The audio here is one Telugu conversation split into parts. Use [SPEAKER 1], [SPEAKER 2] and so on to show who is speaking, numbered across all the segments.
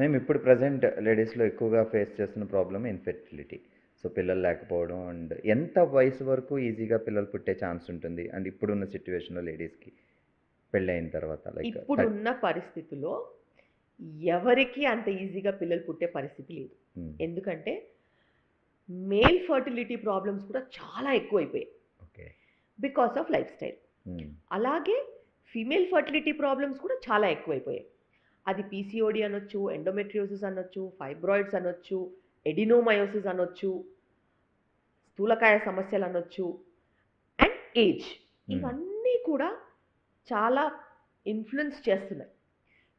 [SPEAKER 1] మేము ఇప్పుడు ప్రజెంట్ లేడీస్లో ఎక్కువగా ఫేస్ చేస్తున్న ప్రాబ్లమ్ ఇన్ఫెర్టిలిటీ. సో పిల్లలు లేకపోవడం అండ్ ఎంత వయసు వరకు ఈజీగా పిల్లలు పుట్టే ఛాన్స్ ఉంటుంది? అండ్ ఇప్పుడున్న సిచ్యువేషన్లో లేడీస్కి పెళ్ళైన తర్వాత లైక్
[SPEAKER 2] ఇప్పుడున్న పరిస్థితిలో ఎవరికి అంత ఈజీగా పిల్లలు పుట్టే పరిస్థితి లేదు. ఎందుకంటే మేల్ ఫర్టిలిటీ ప్రాబ్లమ్స్ కూడా చాలా ఎక్కువైపోయాయి.
[SPEAKER 1] ఓకే.
[SPEAKER 2] Because of lifestyle. అలాగే ఫీమేల్ ఫర్టిలిటీ ప్రాబ్లమ్స్ కూడా చాలా ఎక్కువైపోయాయి. అది పీసీఓడి అనొచ్చు ఎండోమెట్రియోసిస్ అనొచ్చు ఫైబ్రాయిడ్స్ అనొచ్చు ఎడినోమయోసిస్ అనొచ్చు స్థూలకాయ సమస్యలు అనొచ్చు అండ్ ఏజ్ ఇవన్నీ కూడా చాలా ఇన్ఫ్లుయెన్స్ చేస్తున్నాయి.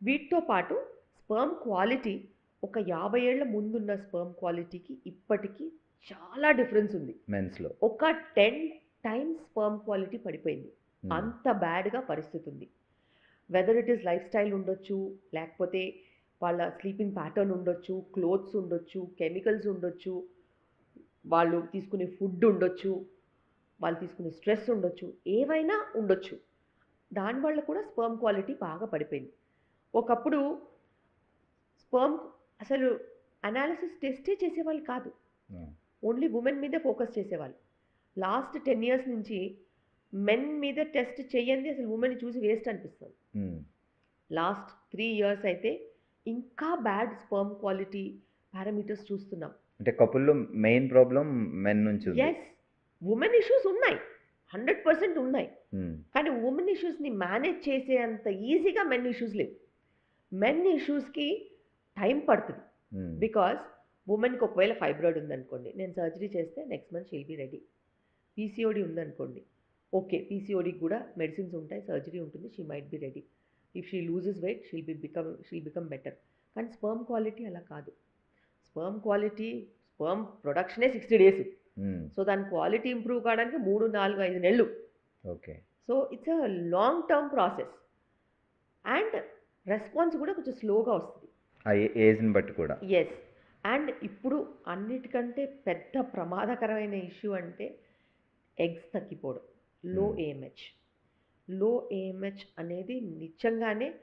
[SPEAKER 2] వీటితో పాటు స్పర్మ్ క్వాలిటీ ఒక యాభై ఏళ్ళ ముందున్న స్పర్మ్ క్వాలిటీకి ఇప్పటికీ చాలా డిఫరెన్స్ ఉంది.
[SPEAKER 1] మెన్స్లో
[SPEAKER 2] ఒక టెన్ టైమ్స్ స్పర్మ్ క్వాలిటీ పడిపోయింది. అంత బ్యాడ్గా పరిస్థితి ఉంది whether it is lifestyle ఉండొచ్చు లేకపోతే వాళ్ళ స్లీపింగ్ ప్యాటర్న్ ఉండొచ్చు క్లోత్స్ ఉండొచ్చు కెమికల్స్ ఉండొచ్చు వాళ్ళు తీసుకునే ఫుడ్ ఉండొచ్చు వాళ్ళు తీసుకునే స్ట్రెస్ ఉండొచ్చు ఏవైనా ఉండొచ్చు. దానివల్ల కూడా స్పర్మ్ క్వాలిటీ బాగా పడిపోయింది. ఒకప్పుడు స్పర్మ్ అసలు అనాలిసిస్ టెస్టే చేసేవాళ్ళు కాదు. ఓన్లీ ఉమెన్ మీదే ఫోకస్ చేసేవాళ్ళు. లాస్ట్ టెన్ ఇయర్స్ నుంచి మెన్ మీద టెస్ట్ చేయండి అసలు ఉమెన్ చూసి వేస్ట్ అనిపిస్తుంది. లాస్ట్ త్రీ ఇయర్స్ అయితే ఇంకా బ్యాడ్ స్పర్మ్ క్వాలిటీ పారామీటర్స్ చూస్తున్నాం.
[SPEAKER 1] అంటే కపుల్లో మెయిన్ ప్రాబ్లం మెన్ నుంచి
[SPEAKER 2] ఎస్ ఉమెన్ ఇష్యూస్ ఉన్నాయి. హండ్రెడ్ పర్సెంట్ ఉన్నాయి. కానీ ఉమెన్ ఇష్యూస్ని మేనేజ్ చేసే అంత ఈజీగా మెన్ ఇష్యూస్ లేవు. మెన్ ఇష్యూస్కి టైం పడుతుంది. బికాస్ ఉమెన్కి ఒకవేళ ఫైబ్రాయిడ్ ఉందనుకోండి నేను సర్జరీ చేస్తే next month she'll be ready PCOD ఉందనుకోండి ఓకే పీసీఓడికి కూడా మెడిసిన్స్ ఉంటాయి సర్జరీ ఉంటుంది she might be ready. If she loses weight she'll be become she'll become better. కానీ స్పర్మ్ క్వాలిటీ అలా కాదు. స్పర్మ్ క్వాలిటీ స్పర్మ్ ప్రొడక్షనే సిక్స్టీ డేస్. సో దాని క్వాలిటీ ఇంప్రూవ్ కావడానికి మూడు నాలుగు ఐదు నెలలు.
[SPEAKER 1] Okay.
[SPEAKER 2] So it's a long term process. And response కూడా కొంచెం స్లోగా వస్తుంది.
[SPEAKER 1] ఏజ్ని బట్టి కూడా.
[SPEAKER 2] ఎస్ అండ్ ఇప్పుడు అన్నిటికంటే పెద్ద ప్రమాదకరమైన ఇష్యూ అంటే ఎగ్స్ తగ్గిపోవడం. లో.
[SPEAKER 1] ఏఎంహెచ్లో
[SPEAKER 2] ఏఎంహెచ్ అనేది నిజంగానే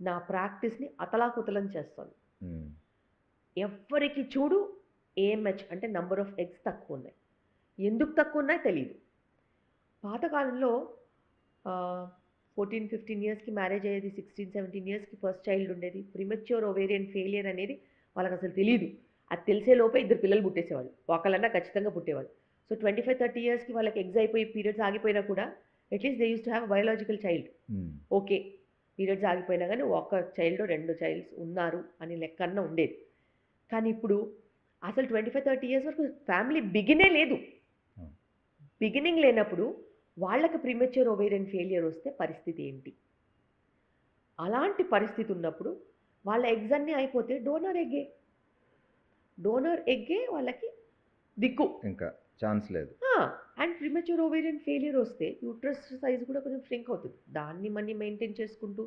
[SPEAKER 2] నా ప్రాక్టీస్ని అతలాకుతలం చేస్తుంది.
[SPEAKER 1] Hmm.
[SPEAKER 2] ఎవరికి చూడు ఏఎంహెచ్ అంటే నంబర్ ఆఫ్ ఎగ్స్ తక్కువ ఉన్నాయి. ఎందుకు తక్కువ ఉన్నాయో తెలియదు పాతకాలంలో ఫోర్టీన్ ఫిఫ్టీన్ ఇయర్స్కి మ్యారేజ్ అయ్యేది సిక్స్టీన్ సెవెంటీన్ ఇయర్స్కి ఫస్ట్ చైల్డ్ ఉండేది. ప్రిమెచ్యూర్ ఓవేరియన్ ఫెయిలియర్ అనేది వాళ్ళకి అసలు తెలియదు అది తెలిసే లోపే ఇద్దరు పిల్లలు పుట్టేసేవాళ్ళు. ఒకళ్ళన్నా ఖచ్చితంగా పుట్టేవాళ్ళు. సో ట్వంటీ ఫైవ్ థర్టీ ఇయర్స్కి వాళ్ళకి ఎగ్స్ అయిపోయి పీరియడ్స్ ఆగిపోయినా కూడా at least they used to have biological child
[SPEAKER 1] Hmm.
[SPEAKER 2] Okay periods ఆగిపోయినా కానీ ఒక చైల్డ్ రెండు చైల్డ్స్ ఉన్నారు అని లెక్కన్న ఉండేది. కానీ ఇప్పుడు అసలు ట్వంటీ ఫైవ్ థర్టీ ఇయర్స్ వరకు ఫ్యామిలీ బిగినే లేదు.
[SPEAKER 1] Hmm.
[SPEAKER 2] బిగినింగ్ లేనప్పుడు వాళ్ళకి ప్రిమెచ్యూర్ ఓవేరియన్ ఫెయిలియర్ వస్తే పరిస్థితి ఏంటి? అలాంటి పరిస్థితి ఉన్నప్పుడు వాళ్ళ ఎగ్స్ అన్నీ అయిపోతే డోనర్ ఎగ్గే. డోనర్ ఎగ్గే వాళ్ళకి దిక్కు.
[SPEAKER 1] ఇంకా ఛాన్స్ లేదు.
[SPEAKER 2] అండ్ ప్రిమెచ్యూర్ ఓవేరియన్ ఫెయిలియర్ వస్తే యూట్రస్ సైజ్ కూడా కొంచెం ష్రింక్ అవుతుంది. దాన్ని మనీ మెయింటైన్ చేసుకుంటూ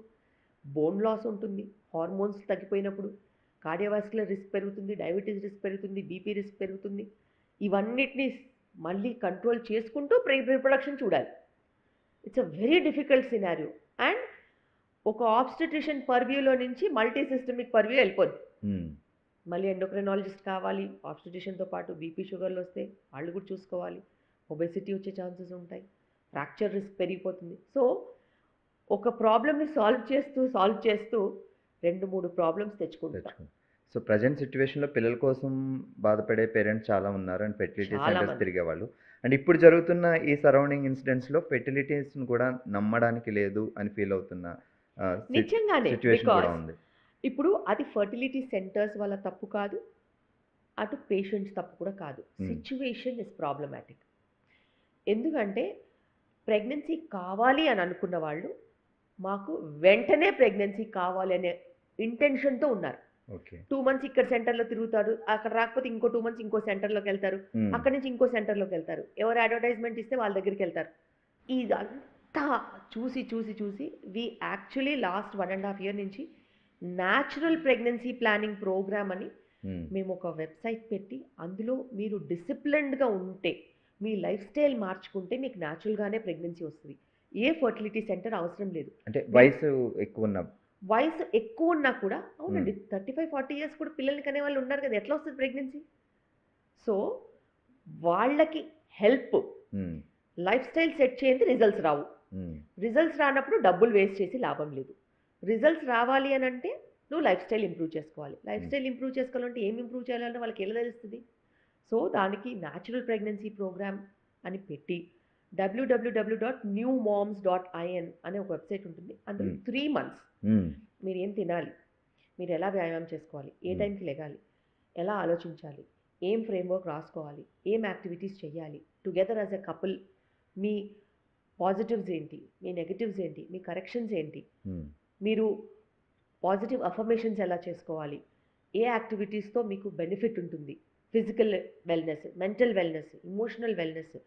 [SPEAKER 2] బోన్ లాస్ ఉంటుంది. హార్మోన్స్ తగ్గిపోయినప్పుడు కార్డియోవాస్కులర్ రిస్క్ పెరుగుతుంది డయాబెటీస్ రిస్క్ పెరుగుతుంది బీపీ రిస్క్ పెరుగుతుంది. ఇవన్నిటిని మళ్ళీ కంట్రోల్ చేసుకుంటూ ప్రీ రిప్రొడక్షన్ చూడాలి. It's a very difficult scenario. And ఒక ఆబ్స్టిట్యూషన్ పర్వ్యూలో నుంచి మల్టీ సిస్టమిక్ పర్వ్యూ వెళ్ళిపోద్ది. మళ్ళీ ఎండోక్రైనాలజిస్ట్ కావాలి ఆబ్స్టిట్యూషన్తో పాటు బీపీ షుగర్లు వస్తే వాళ్ళు కూడా చూసుకోవాలి. ఒబెసిటీ వచ్చే ఛాన్సెస్ ఉంటాయి. ఫ్రాక్చర్ రిస్క్ పెరిగిపోతుంది. సో ఒక ప్రాబ్లమ్ని సాల్వ్ చేస్తూ సాల్వ్ చేస్తూ రెండు మూడు ప్రాబ్లమ్స్ తెచ్చుకుంటాం.
[SPEAKER 1] తెచ్చుకో సో ప్రజెంట్ సిచ్యువేషన్లో పిల్లల కోసం బాధపడే పేరెంట్స్ చాలా ఉన్నారు అండ్ ఫెర్టిలిటీ సెంటర్స్
[SPEAKER 2] మంది.
[SPEAKER 1] తిరిగేవాళ్ళు. అండ్ ఇప్పుడు జరుగుతున్న ఈ సరౌండింగ్ ఇన్సిడెంట్స్లో ఫెర్టిలిటీస్ని కూడా నమ్మడానికి లేదు అని ఫీల్ అవుతున్న సిచ్యువేషన్ కూడా ఉంది.
[SPEAKER 2] ఇప్పుడు అది ఫర్టిలిటీ సెంటర్స్ వల్ల తప్పు కాదు అటు పేషెంట్స్ తప్పు కూడా కాదు. సిచ్యువేషన్ ఇస్ ప్రాబ్లమాటిక్ ఎందుకంటే ప్రెగ్నెన్సీ కావాలి అని అనుకున్న వాళ్ళు మాకు వెంటనే ప్రెగ్నెన్సీ కావాలి అనే ఇంటెన్షన్తో ఉన్నారు. టూ మంత్స్ ఇక్కడ సెంటర్లో తిరుగుతారు అక్కడ రాకపోతే ఇంకో టూ మంత్స్ ఇంకో సెంటర్లోకి వెళ్తారు అక్కడి నుంచి ఇంకో సెంటర్లోకి వెళ్తారు. ఎవరు అడ్వర్టైజ్మెంట్ ఇస్తే వాళ్ళ దగ్గరికి వెళ్తారు. ఇదంతా చూసి చూసి చూసి we actually last one and half year నుంచి న్యాచురల్ ప్రెగ్నెన్సీ ప్లానింగ్ ప్రోగ్రామ్ అని మేము ఒక వెబ్సైట్ పెట్టి అందులో మీరు డిసిప్లిన్డ్గా ఉంటే మీ లైఫ్ స్టైల్ మార్చుకుంటే మీకు న్యాచురల్గానే ప్రెగ్నెన్సీ వస్తుంది. ఏ ఫర్టిలిటీ సెంటర్ అవసరం లేదు.
[SPEAKER 1] అంటే వయసు ఎక్కువ ఉన్న
[SPEAKER 2] వయసు ఎక్కువ ఉన్నా కూడా అవునండి థర్టీ ఫైవ్ ఫార్టీ ఇయర్స్ కూడా పిల్లల్ని కనే వాళ్ళు ఉన్నారు కదా ఎట్లా వస్తుంది ప్రెగ్నెన్సీ సో వాళ్ళకి హెల్ప్ లైఫ్ స్టైల్ సెట్ చేయండి రిజల్ట్స్ రావు. రిజల్ట్స్ రానప్పుడు డబ్బులు వేస్ట్ చేసి లాభం లేదు. రిజల్ట్స్ రావాలి అని అంటే నువ్వు లైఫ్ స్టైల్ ఇంప్రూవ్ చేసుకోవాలి. లైఫ్ స్టైల్ ఇంప్రూవ్ చేసుకోవాలంటే ఏం ఇంప్రూవ్ చేయాలంటే వాళ్ళకి ఎలా తెలుస్తుంది. సో దానికి న్యాచురల్ ప్రెగ్నెన్సీ ప్రోగ్రామ్ అని పెట్టి W W W dot new moms dot IN అనే ఒక వెబ్సైట్ ఉంటుంది. అందులో. త్రీ మంత్స్ మీరు ఏం తినాలి? మీరు ఎలా వ్యాయామం చేసుకోవాలి? ఏ. టైంకి లెగాలి? ఎలా ఆలోచించాలి? ఏం ఫ్రేమ్వర్క్ రాసుకోవాలి? ఏం యాక్టివిటీస్ చేయాలి టుగెదర్ యాజ్ ఎ కపుల్ మీ పాజిటివ్స్ ఏంటి? మీ నెగటివ్స్ ఏంటి? మీ కరెక్షన్స్ ఏంటి? మీరు పాజిటివ్ అఫర్మేషన్స్ ఎలా చేసుకోవాలి? ఏ యాక్టివిటీస్తో మీకు బెనిఫిట్ ఉంటుంది? Physical wellness mental wellness emotional wellness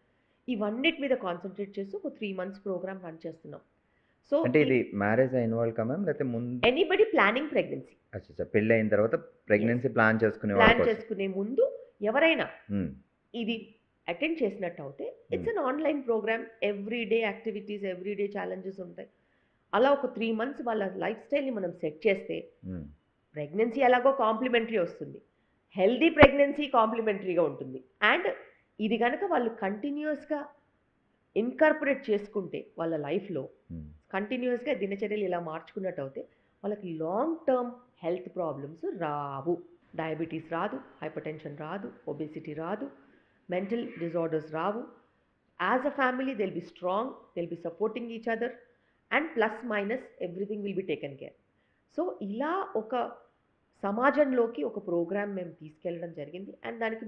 [SPEAKER 2] ఇవన్నిటి మీద కాన్సన్ట్రేట్ చేస్తూ ఒక త్రీ మంత్స్ ప్రోగ్రామ్ రన్ చేస్తున్నాం. సో
[SPEAKER 1] అంటే ఇది మ్యారేజ్ అయిన వాళ్ళు కమా లేకపోతే ముందు
[SPEAKER 2] ఎనీబడి ప్లానింగ్ ప్రెగ్నెన్సీ.
[SPEAKER 1] అచ్చా పెళ్ళి అయిన తర్వాత ప్రెగ్నెన్సీ ప్లాన్ చేసుకునే వాళ్ళ
[SPEAKER 2] ప్లాన్ చేసుకునే ముందు ఎవరైనా ఇది అటెండ్ చేసినట్టు అయితే it's an online program. Every day activities every day challenges ఉంటాయి. అలా ఒక త్రీ మంత్స్ వాళ్ళ లైఫ్ స్టైల్ని మనం సెట్ చేస్తే ప్రెగ్నెన్సీ ఎలాగో కాంప్లిమెంటరీ వస్తుంది. హెల్దీ ప్రెగ్నెన్సీ కాంప్లిమెంటరీగా ఉంటుంది. అండ్ ఇది కనుక వాళ్ళు కంటిన్యూస్గా ఇన్కార్పొరేట్ చేసుకుంటే వాళ్ళ లైఫ్లో కంటిన్యూస్గా దినచర్యలు ఇలా మార్చుకున్నట్టు అయితే వాళ్ళకి లాంగ్ టర్మ్ హెల్త్ ప్రాబ్లమ్స్ రావు. డయాబెటీస్ రాదు హైపర్ టెన్షన్ రాదు ఒబేసిటీ రాదు mental disorders Rao. As a family they'll be strong they'll be supporting each other. And plus minus everything will be taken care so ఇలా ఒక సమాజంలోకి ఒక ప్రోగ్రామ్ మేము తీసుకెళ్ళడం జరిగింది. అండ్ దానికి